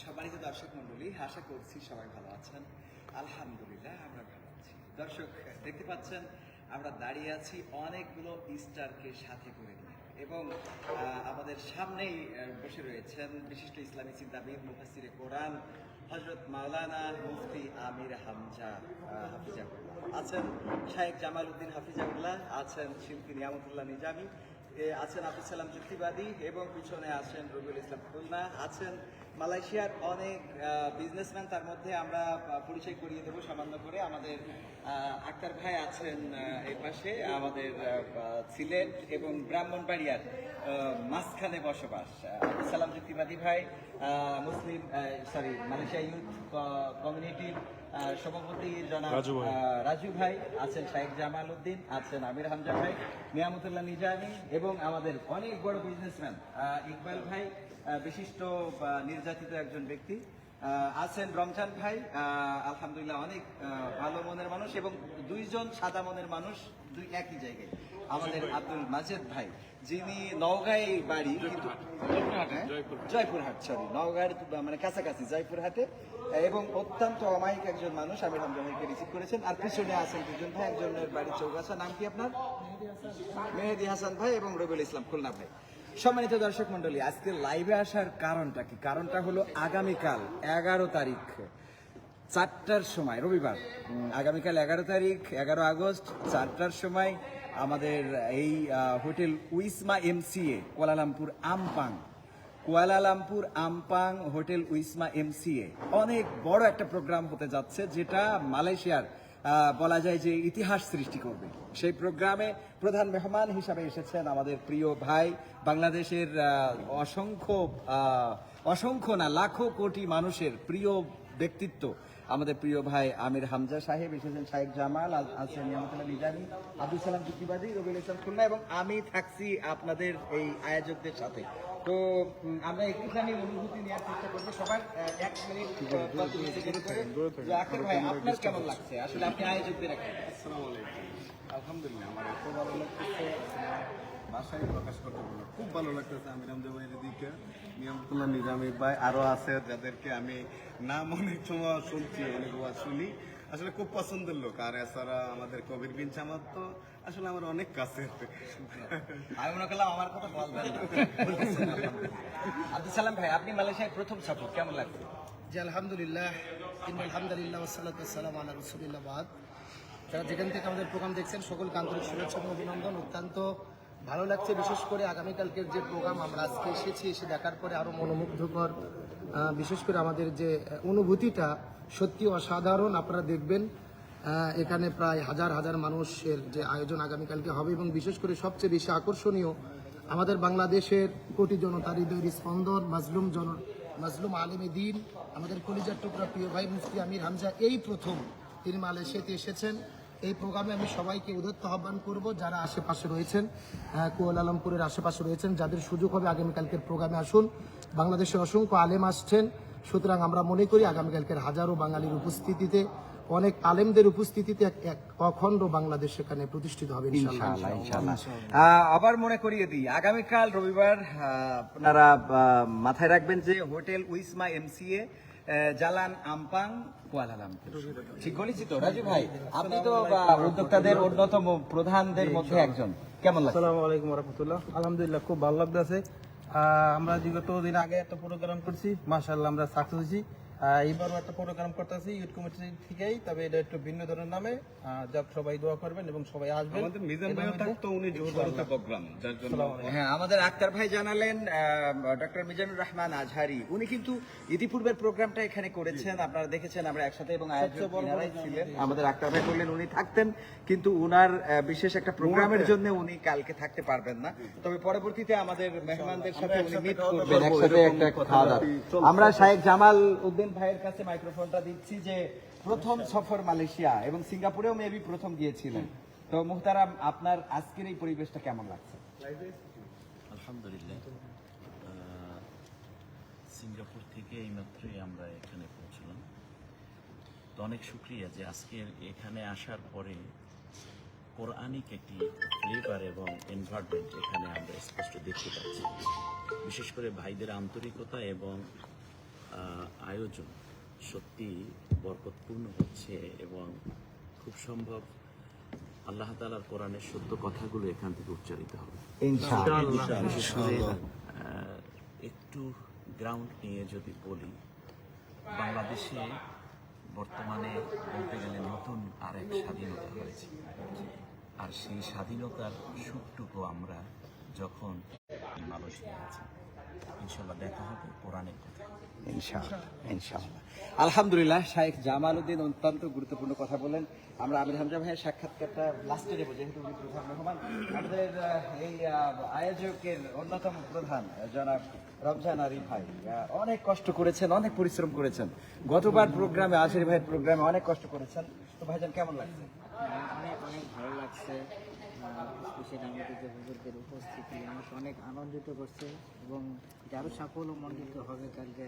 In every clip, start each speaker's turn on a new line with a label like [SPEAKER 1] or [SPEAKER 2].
[SPEAKER 1] সম্মানিত দর্শক মণ্ডলী, আশা করছি সবাই ভালো আছেন। আলহামদুলিল্লাহ, আমরা ভালো আছি। দর্শক, দেখতে পাচ্ছেন, আমরা দাঁড়িয়ে আছি অনেকগুলো ইস্টারকে সাথে করে নিয়ে এবং আমাদের সামনেই বসে রয়েছেন বিশিষ্ট ইসলামী চিন্তাবিদ মুফাসিরে কোরআন হজরত মাওলানা মুফতি আমির হামজা হাফিজাউল্লাহ আছেন শাহেক জামাল উদ্দিন হাফিজাউল্লাহ আছেন শিল্পী নিয়ামতুল্লাহ নিজামী আছেন আব্দুল সালাম যুক্তিবাদী এবং পিছনে আছেন রবিউল ইসলাম খুলনা, আছেন মালয়েশিয়ার অনেক বিজনেসম্যান তার মধ্যে আমরা পরিচয় করিয়ে দেবো সামান্য করে। আমাদের আক্তার ভাই আছেন এই পাশে, আমাদের সিলেট এবং ব্রাহ্মণবাড়িয়ার মাঝখানে বসবাস। আব্দুল সালাম যুক্তিবাদী ভাই মুসলিম সরি মালয়েশিয়া ইউথ কমিউনিটির সভাপতি জনাব
[SPEAKER 2] রাজু ভাই।
[SPEAKER 1] আছেন শাহেক জামাল উদ্দিন আছেন আমির হামজা ভাই নিয়ামতুল্লাহ নিজামি এবং আমাদের অনেক বড় বিজনেসম্যান ইকবাল ভাই বিশিষ্ট নির্যাতিত একজন ব্যক্তি আহ, আছেন রমজান ভাই আহ, আলহামদুলিল্লাহ অনেক ভালো মনের মানুষ এবং দুইজন সাদা মনের মানুষ দুই একই জায়গায় আমাদের আব্দুল মাজেদ ভাই যিনি নওগাঁয় বাড়ি কিন্তু হ্যাঁ? জয়পুরহাট। সরি নওগাঁর মানে কাছাকাছি জয়পুরহাটে। এবং অত্যন্ত অমায়িক একজন মানুষ আমি রমজান ভাইকে রিসিভ করেছেন। আর পিছনে আছেন দুজন ভাই একজনের বাড়ি চৌগাছা নাম কি আপনার? মেহেদি হাসান। ভাই এবং রবিউল ইসলাম খুলনা ভাই। সম্মানিত দর্শক মন্ডলী আজকে লাইভে আসার কারণটা কি? কারণটা হলো আগামীকাল এগারো তারিখ চারটার সময় রবিবার। আগামীকাল এগারো তারিখ এগারো আগস্ট চারটার সময় আমাদের এই hotel Wisma MCA Kuala Lumpur Ampang. Kuala Lumpur Ampang hotel Wisma MCA অনেক বড় একটা প্রোগ্রাম হতে যাচ্ছে, যেটা মালয়েশিয়ার বলা যায় যে ইতিহাস সৃষ্টি করবে। সেই প্রোগ্রামে প্রধান মেহমান হিসাবে এসেছেন আমাদের প্রিয় ভাই, বাংলাদেশের অসংখ্য অসংখ্য না, লাখো কোটি মানুষের প্রিয় ব্যক্তিত্ব আমাদের প্রিয় ভাই আমির হামজা সাহেব এসেছেন শাহেক জামাল আছেন নিয়ামতুল্লাহ নিজামী আব্দুল সালাম চুক্তিবাদী রবিউল ইসলাম খুলনা এবং আমি থাকছি আপনাদের এই আয়োজকদের সাথে। তো আমরা একটুখানি অনুভূতি নেওয়ার চেষ্টা করব। সবার এক মিনিট আখের ভাই আপনার কেমন লাগছে? আসলে আপনি আয়োজকদের একটা
[SPEAKER 2] আসসালামু আলাইকুম। আলহামদুলিল্লাহ আমার এত ভালো লাগতেছে। বাসায় প্রকাশ করতে পারব খুব ভালো লাগতেছে আমি রামজামাইয়ের দিকে। নিয়ামতুল্লাহ নিজামী ভাই আরও আছে যাদেরকে আমি নাম অনেক সময় শুনছি অনেক ওয়াজ শুনি। আসলে খুব পছন্দের লোক। আর এছাড়া আমাদের কবির বিন চামাত তো আসলে আমার অনেক কাছে
[SPEAKER 1] আমি মনে করলাম আমার কথা বলবেন আব্দুল সালাম ভাই আপনি মালয়েশিয়ায় প্রথম সফর কেমন লাগছে?
[SPEAKER 3] জি আলহামদুলিল্লাহ। ইন আলহামদুলিল্লাহ ওসাল্লাত সালাম আল্লাহ রসুলিল্লাহ বাদ যারা যেখান থেকে আমাদের প্রোগ্রাম দেখছেন সকলকে আন্তরিক শুভেচ্ছা এবং অভিনন্দন। অত্যন্ত ভালো লাগছে, বিশেষ করে আগামীকালকের যে প্রোগ্রাম আমরা আজকে এসেছি, এসে দেখার পরে আরও মনোমুগ্ধকর বিশেষ করে আমাদের যে অনুভূতিটা সত্যি অসাধারণ আপনারা দেখবেন। এখানে প্রায় হাজার হাজার মানুষের যে আয়োজন আগামীকালকে হবে এবং বিশেষ করে সবচেয়ে বেশি আকর্ষণীয় আমাদের বাংলাদেশের কোটি জনতার হৃদয়ের স্পন্দন, মাজলুম জন, মাজলুম আলেমে দিন, আমাদের কলিজার টুকরা প্রিয় ভাই মুফতি আমির হামজা, এই প্রথম তিনি মালয়েশিয়াতে এসেছেন। এই প্রোগ্রামে আমি সবাইকে উদত্ত আহ্বান করব যারা আশেপাশে রয়েছেন কুয়ালালামপুরের আশেপাশে রয়েছেন যাদের সুযোগ হবে আগামীকালকের প্রোগ্রামে আসুন। বাংলাদেশে অসংখ্য আলেম আসছেন সুতরাং আমরা মনে করি আগামীকালকের হাজারো বাঙালির উপস্থিতিতে অনেক আলেমদের উপস্থিতিতে এক- এক অখণ্ড বাংলাদেশ সেখানে প্রতিষ্ঠিত হবে
[SPEAKER 1] আবার মনে করিয়ে দিই আগামীকাল রবিবার আপনারা মাথায় রাখবেন যে hotel Wisma MCA Jalan Ampang Kuala Lumpur. ঠিক বলেছি তো? রাজু ভাই আপনি তো উদ্যোক্তাদের অন্যতম প্রধানদের মধ্যে একজন। কেমন লাগছে?
[SPEAKER 4] আসসালামু আলাইকুম রহমতুল্লাহ আলহামদুলিল্লাহ খুব ভালো লাগতেছে। আমরা বিগত দিন আগে একটা প্রোগ্রাম করছি। মাশাআল্লাহ আমরা সাকসেস হয়েছি। এইবারও একটা প্রোগ্রাম করতেছি ইউথ কমিটি থেকেই তবে এটা একটু ভিন্ন ধরনের নামে। যাক সবাই দোয়া করবেন এবং সবাই আসবেন।
[SPEAKER 2] আমাদের মিজান ভাইও থাকতো উনি জোহরবারুতে প্রোগ্রাম যার জন্য
[SPEAKER 1] হ্যাঁ আমাদের আক্তার ভাই জানালেন ডক্টর মিজানুর রহমান আজহারি। উনি কিন্তু ইতিপূর্বের প্রোগ্রামটা এখানে করেছেন আপনারা দেখেছেন আমরা একসাথে এবং আয়োজক ছিলেন। আমাদের আক্তার ভাই বললেন উনি থাকতেন কিন্তু উনার আহ, বিশেষ একটা প্রোগ্রামের জন্য উনি কালকে থাকতে পারবেন না। তবে পরবর্তীতে আমাদের মেহমানদের সাথে উনি মিট করবেন একসাথে একটা খাওয়া আমরা শাহেক জামাল উদ্দিন ভাইয়ের কাছে মাইক্রোফোনটা দিচ্ছি যে প্রথম সফর মালয়েশিয়া এবং সিঙ্গাপুরেও মেবি প্রথম গিয়েছিলেন। তো মুহতারাম আপনার আজকের এই পরিবেশটা কেমন লাগছে?
[SPEAKER 5] আলহামদুলিল্লাহ। সিঙ্গাপুর থেকে এইমাত্রই আমরা এখানে পৌঁছলাম। তো অনেক শুক্রিয়া যে আজকের এখানে আসার পরে কোরআনিক একটি ফ্লেভার এবং এনভায়রনমেন্ট এখানে আমরা স্পষ্ট দেখতে পাচ্ছি। বিশেষ করে ভাইদের আন্তরিকতা এবং আয়োজন সত্যি বরকতপূর্ণ হচ্ছে এবং খুব সম্ভব আল্লাহ তালার কোরআনের সত্য কথাগুলো এখান থেকে উচ্চারিত হবে। একটু গ্রাউন্ড নিয়ে যদি বলি বাংলাদেশে বর্তমানে বলতে গেলে নতুন আরেক স্বাধীনতা হয়েছে। আর সেই স্বাধীনতার সুখটুকু আমরা যখন মানুষ আছি ইনশাল্লাহ দেখা হবে কোরআনের কথা।
[SPEAKER 1] ইনশাআল্লাহ ইনশাআল্লাহ। আলহামদুলিল্লাহ শাহেখ জামাল উদ্দিন অত্যন্ত গুরুত্বপূর্ণ কথা বলেন। আমরা আমির হামজা ভাইয়ের সাক্ষাৎকারটা লাস্টে নেব যেহেতু উনি প্রধান মেহমান। আমাদের এই আয়োজকের অন্যতম প্রধান জনাব রমজান আলী ভাই। অনেক কষ্ট করেছেন অনেক পরিশ্রম করেছেন। গতবার প্রোগ্রামে আশির ভাইয়ের প্রোগ্রামে অনেক কষ্ট করেছেন। তো ভাইজান কেমন লাগছে?
[SPEAKER 6] অনেক অনেক ভালো লাগছে। স্পেশালি আমাদের যে হুজুরদের উপস্থিতি আমাকে অনেক আনন্দিত করছে এবং আরও সাফল্যমণ্ডিত হবে কালকে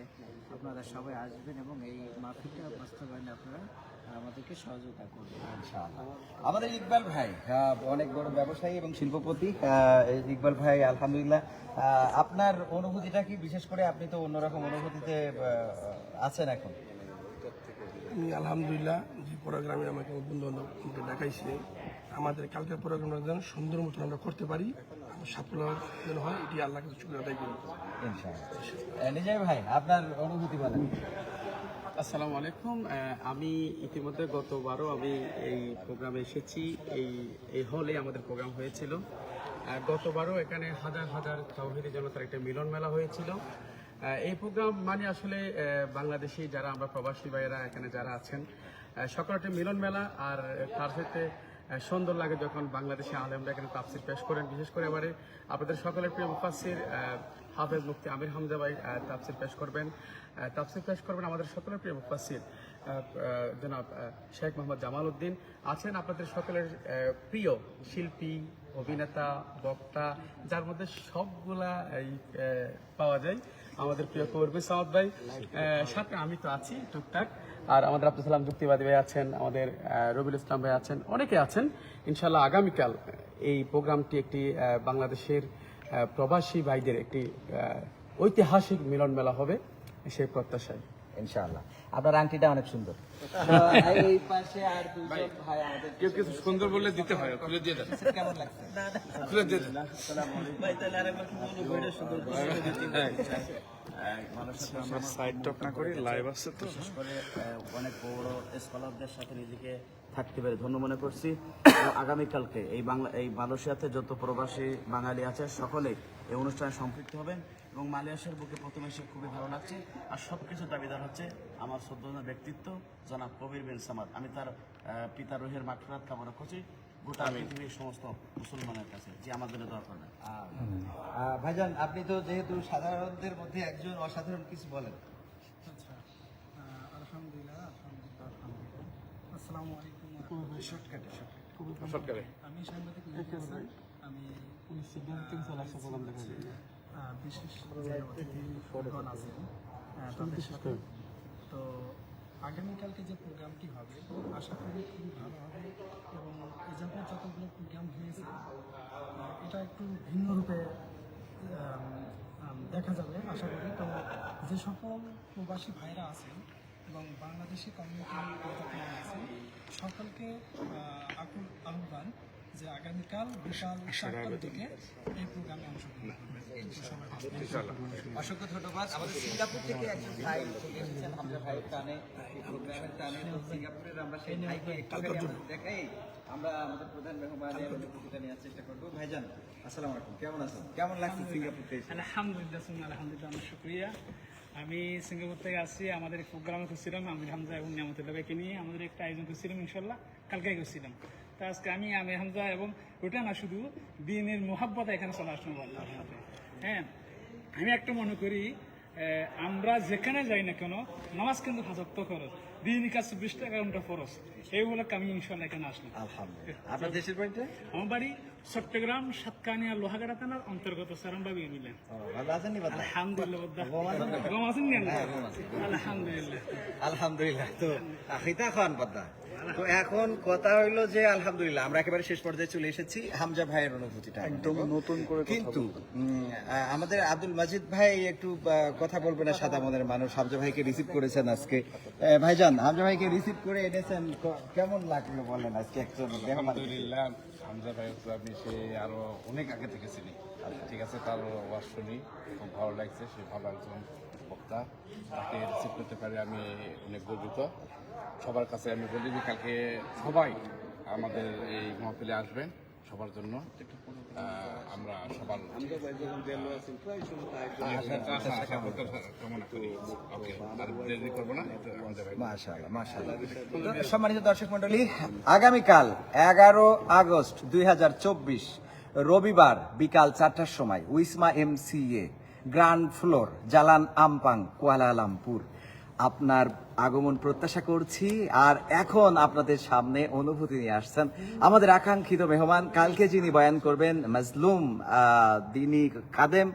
[SPEAKER 6] আপনারা সবাই আসবেন এবং এই মাহফিলটা বাস্তবায়নে আপনারা আমাদেরকে সহযোগিতা করবেন।
[SPEAKER 1] ইনশাআল্লাহ। আমাদের ইকবাল ভাই অনেক বড় ব্যবসায়ী এবং শিল্পপতি। ইকবাল ভাই আলহামদুলিল্লাহ। আপনার অনুভূতিটা কি? বিশেষ করে আপনি তো অন্যরকম অনুভূতিতে আছেন এখন।
[SPEAKER 7] আমি আলহামদুলিল্লাহ যে প্রোগ্রামে আমাকে বন্ধু বান্ধব আমাকে ডাকাইছে। আমাদের কালকের প্রোগ্রামটা যেন সুন্দর মতন আমরা করতে পারি সাফল্য যেন হয় এটি আল্লাহকে শুক্র আদায় করি।
[SPEAKER 1] ইনশাআল্লাহ। ভাই আপনার অনুভূতি বলেন।
[SPEAKER 8] আসসালামু আলাইকুম। আমি ইতিমধ্যে গতবারও আমি এই প্রোগ্রামে এসেছি। এই এই হলে আমাদের প্রোগ্রাম হয়েছিল। গতবারও এখানে হাজার হাজার তাওহিদি জনতার একটা মিলন মেলা হয়েছিল। এই প্রোগ্রাম মানে আসলে বাংলাদেশি যারা আমরা প্রবাসী ভাইয়েরা এখানে যারা আছেন সকল একটা মিলন মেলা। আর তার সাথে সুন্দর লাগে যখন বাংলাদেশি আলেমরা এখানে তাফসির পেশ করেন। বিশেষ করে এবারে আপনাদের সকলের প্রিয় মুফাসির হাফেজ মুফতি আমির হামজা ভাই তাফসির পেশ করবেন। তাফসির পেশ করবেন আমাদের সকলের প্রিয় মুফাসির জনাব শেখ মোহাম্মদ জামাল উদ্দিন আছেন আপনাদের সকলের প্রিয় শিল্পী, অভিনেতা, বক্তা, যার মধ্যে সবগুলা, এই পাওয়া যায়। আমাদের প্রিয় কৌরবি সামদ ভাই সাথে আমি তো আছি, টুকটাক। আর আমাদের আব্দুল সালাম যুক্তিবাদী ভাই আছেন আমাদের রবিউল ইসলাম ভাই আছেন অনেকে আছেন। ইনশাল্লাহ আগামীকাল এই প্রোগ্রামটি একটি বাংলাদেশের প্রবাসী ভাইদের একটি ঐতিহাসিক মিলন মেলা হবে সেই প্রত্যাশায়।
[SPEAKER 1] ইনশাআল্লাহ। আপনার আংটিটা অনেক সুন্দর। তো, এই পাশে আর দুজন ভাই আমাদের
[SPEAKER 7] কেউ কিছু সুন্দর বললে দিতে হয় খুলে দিয়ে দেন।
[SPEAKER 1] কেমন লাগছে?
[SPEAKER 7] খুলে দিয়ে দেন।
[SPEAKER 5] সাইড টক না করি লাইভ আছে তো। বিশেষ করে অনেক বড় স্কলারদের সাথে নিজেকে থাকতে পেরে ধন্য মনে করছি। আগামীকালকে এই বাংলা এই মালয়েশিয়াতে যত প্রবাসী বাঙালি আছে সকলে এই অনুষ্ঠানে সম্পৃক্ত হবেন এবং মালয়েশিয়ার বুকে প্রথমে এসে খুবই ভালো লাগছে। আর সব কিছু দাবিদার হচ্ছে আমার সদ্যজনের ব্যক্তিত্ব জনাব কবির বিন সামাদ। আমি তার পিতা রোহের মাঠরাত কামনা করছি। গোটা পৃথিবীর সমস্ত মুসলমানের কাছে যে আমার জন্য দোয়া করবেন
[SPEAKER 1] ভাইজান আপনি তো যেহেতু সাধারণদের মধ্যে একজন অসাধারণ কিছু বলেন।
[SPEAKER 9] আচ্ছা আলহামদুলিল্লাহ আলহামদুলিল্লাহ। আসসালামু আলাইকুম। শর্টকাটে শর্টকাটে আমি সাংবাদিক আমি পুলিশ বিশেষ আছেন তাদের সাথে। তো আগামীকালকে যে প্রোগ্রামটি হবে, আশা করি খুবই ভালো হবে এবং এ যাবৎ যতগুলো প্রোগ্রাম হয়েছে, এটা একটু ভিন্ন রূপে দেখা যাবে, আশা করি। তো যে সকল প্রবাসী ভাইরা আছেন এবং বাংলাদেশি কমিউনিটি আছে সকলকে আকুল আহ্বান যে আগামীকাল বিকাল চারটার দিকে এই প্রোগ্রামে অংশগ্রহণ করবেন।
[SPEAKER 1] অসংখ্য ধন্যবাদ। আমাদের সিঙ্গাপুর থেকে একজন ভাই চলে এসেছেন হামজা ভাইয়ের টানে প্রোগ্রামের টানে সিঙ্গাপুরের আমরা সেই ভাইকে একটুখানি দেখাই। আমরা আমাদের প্রধান মেহমানের অনুভূতিটা নেওয়ার চেষ্টা করব। ভাইজান আসসালামু আলাইকুম। কেমন আছেন? কেমন লাগছে সিঙ্গাপুর থেকে?
[SPEAKER 9] আলহামদুলিল্লাহ আলহামদুলিল্লাহ অনেক শুক্রিয়া। আমি সিঙ্গাপুর থেকে আসছি আমাদের প্রোগ্রামে করছিলাম আমি হামজা এবং নিয়ামতুল্লাহকে নিয়ে আমাদের একটা আয়োজন করছিলাম ইনশাল্লাহ কালকে করছিলাম তো আজকে আমি আমির হামজা এবং ওটা না শুধু দিনের মোহাব্বত এখানে চলে আসলাম হ্যাঁ আমি একটা মনে করি আমরা যেখানে যাই না কেন নামাজ কিন্তু হাজক্ত খরচ দিন কাজ চব্বিশটা ঘণ্টা ফরস এই বলে আমি ইনশাল্লাহ এখানে আসলাম।
[SPEAKER 1] আলহামদুলিল্লাহ। আপনার দেশের বাড়িটা
[SPEAKER 9] আমার বাড়ি চট্টগ্রাম সাতকানিয়া লোহাগাড়া থানার অন্তর্গত সারামবাবি মিলেন
[SPEAKER 1] ও, ভালো আছেন নি বাদা?
[SPEAKER 9] আলহামদুলিল্লাহ বদ্দা
[SPEAKER 1] হ্যাঁ।
[SPEAKER 9] আলহামদুলিল্লাহ।
[SPEAKER 1] আলহামদুলিল্লাহ। তো আখিতা খান বাদা। তো এখন কথা হইল যে আলহামদুলিল্লাহ আমরা একেবারে শেষ পর্যায়ে চলে এসেছি হামজা ভাইয়ের অনুভূতিটা একদম নতুন করে কিন্তু আমাদের আব্দুল মাজিদ ভাই একটু কথা বলবে না সাদা মনের মানুষ। হামজা ভাইকে রিসিভ করেছেন আজকে। ভাইজান হামজা ভাইকে রিসিভ করে এনেছেন। কেমন লাগল বলেন আজকে একজন
[SPEAKER 2] আলহামদুলিল্লাহ হামজা ভাই হচ্ছে আমি সে আরও অনেক আগে থেকে চিনি। ঠিক আছে তার ওয়াজ শুনি। খুব ভালো লাগছে সে ভালো একজন বক্তা তাকে রিসিভ করতে পারে, আমি অনেক গর্বিত। সবার কাছে আমি বলি, যে কালকে সবাই আমাদের এই মহফিলে আসবেন সবার জন্য। আমরা সবার
[SPEAKER 1] সম্মানিত দর্শক মন্ডলী আগামীকাল এগারো আগস্ট দুই হাজার চব্বিশ রবিবার বিকাল চারটার সময় Wisma MCA ground floor Jalan Ampang Kuala Lumpur আপনার আগমন প্রত্যাশা করছি। আর এখন আপনাদের সামনে অনুভূতি নিয়ে আসছেন আমাদের আকাঙ্ক্ষিত মেহমান। কালকে যিনি বয়ান করবেন, মাজলুম দিনী কাদেম,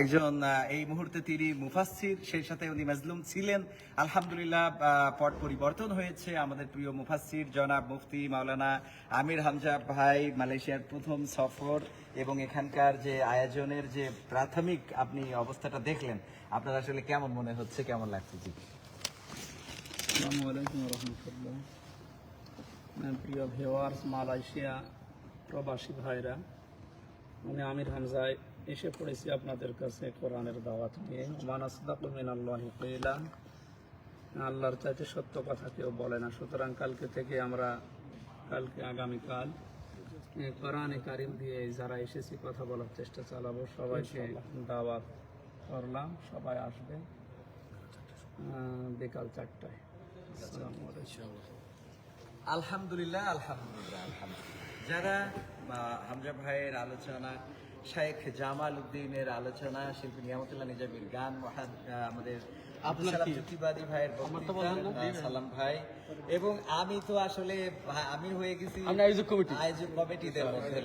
[SPEAKER 1] একজন এই মুহূর্তে তিনি মুফাসসির, সেই সাথে উনি মাজলুম ছিলেন। আলহামদুলিল্লাহ পট পরিবর্তন হয়েছে আমাদের প্রিয় মুফাসসির, জনাব মুফতি মাওলানা আমির হামজা ভাই, মালয়েশিয়ার প্রথম সফর এবং এখানকার যে আয়োজনের যে প্রাথমিক আপনি অবস্থাটা দেখলেন। আপনার আসলে কেমন মনে হচ্ছে, কেমন লাগছে? জি।
[SPEAKER 8] আসসালামু আলাইকুম রহমতুল্লাহ। প্রিয় ভিওয়ার্স মালয়েশিয়া প্রবাসী ভাইরা আমি আমির হামজায় এসে পড়েছি আপনাদের কাছে কোরআনের দাওয়াত নিয়ে। মানাসদাকুমিন আল্লাহি কইলা আল্লাহর চাইতে সত্য কথা কেউ বলে না। সুতরাং কালকে থেকে আমরা কালকে আগামীকাল কোরআনে কারিম দিয়ে যারা এসেছি কথা বলার চেষ্টা চালাবো। সবাইকে দাওয়াত করলাম। সবাই আসবে বিকাল চারটায়।
[SPEAKER 1] আলহামদুলিল্লাহ আলহামদুলিল্লাহ আলহামদুলিল্লাহ। যারা হামজা ভাইয়ের আলোচনা শেখ জামাল উদ্দিনের আলোচনা, শিল্পী নিয়ামতুল্লাহ নিজামীর গান আমাদের সালাম যুক্তিবাদী ভাইয়ের বক্তৃতা, আহ, সালাম ভাই। এবং আমি তো আসলে আমি হয়ে গেছি আয়োজক কমিটি। আয়োজক কমিটিদের মধ্যে।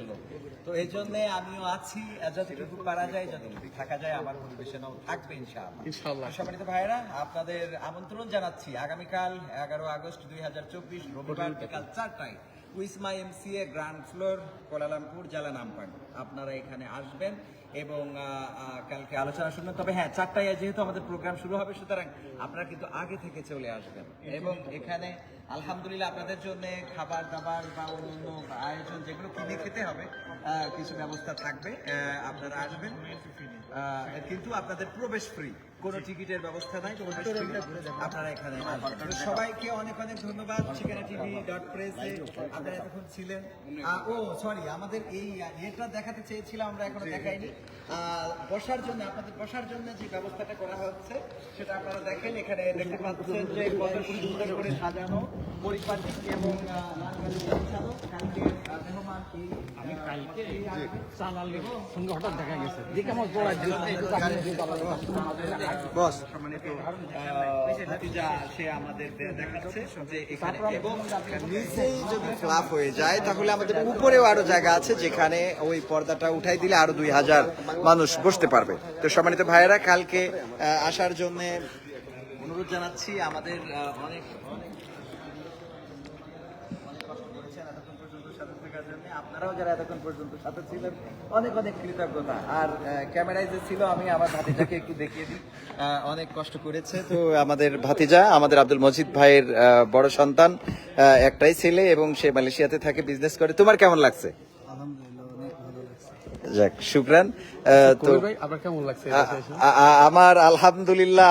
[SPEAKER 1] তো এই জন্য আমিও আছি। যতটুকু পারা যায় যতটুকু থাকা যায় আমার পরিবেশনাও থাকবে ইনশাআল্লাহ।
[SPEAKER 8] ইনশাআল্লাহ।
[SPEAKER 1] সম্মানিত ভাইরা আপনাদের আমন্ত্রণ জানাচ্ছি আগামীকাল এগারো আগস্ট দুই হাজার চব্বিশ রবিবার বিকাল চারটায় Wisma MCA ground floor Kuala Lumpur জেলা নামপান আপনারা এখানে আসবেন। এবং কালকে আলোচনা শুনবেন তবে হ্যাঁ চারটায় যেহেতু আমাদের প্রোগ্রাম শুরু হবে সুতরাং আপনারা কিন্তু আগে থেকে চলে আসবেন। এবং এখানে আলহামদুলিল্লাহ আপনাদের জন্য খাবার দাবার বা অন্যান্য আয়োজন যেগুলো কিনে খেতে হবে কিছু ব্যবস্থা থাকবে আপনারা আসবেন। কিন্তু আপনাদের প্রবেশ ফ্রি কোনো টিকিটের ব্যবস্থা নাই আপনারা এখানে সবাইকে অনেক অনেক ধন্যবাদ। ঠিকানা টিভি ডট প্রেসে আপনারা এতক্ষণ ছিলেন। ও সরি আমাদের এই এটা দেখাতে চেয়েছিলাম আমরা এখনও দেখাইনি। বসার জন্য, আপনাদের বসার জন্য যে ব্যবস্থাটা করা হচ্ছে, সেটা আপনারা দেখেন এখানে দেখতে পাচ্ছেন যে কত সুন্দর করে সাজানো। বস। সে আমাদের দেখাচ্ছে যে এবং নিচেই যদি ফ্লাপ হয়ে যায় তাহলে আমাদের উপরেও আরও জায়গা আছে যেখানে ওই পর্দাটা উঠাই দিলে আরও দুই হাজার মানুষ বসতে পারবে। তো সম্মানিত ভাইয়েরা কালকে আসার জন্য অনুরোধ জানাচ্ছি আমাদের অনেক কষ্ট করেছেন এতক্ষণ পর্যন্ত সাথে থাকার জন্য। আপনারাও যারা এতক্ষণ পর্যন্ত সাথে ছিলেন অনেক অনেক কৃতজ্ঞতা। আর ক্যামেরায় যে ছিল আমি আমার ভাতিজাকে একটু দেখিয়ে দিই। অনেক কষ্ট করেছে। তো আমাদের ভাতিজা আমাদের আব্দুল মজিদ ভাইয়ের আহ, বড় সন্তান আহ, একটাই ছেলে এবং সে মালয়েশিয়াতে থাকে বিজনেস করে। তোমার কেমন লাগছে?
[SPEAKER 6] আলহামদুলিল্লাহ অনেক ভালো লাগছে।
[SPEAKER 1] যাক শুক্রান আহ, তো আমার আলহামদুলিল্লাহ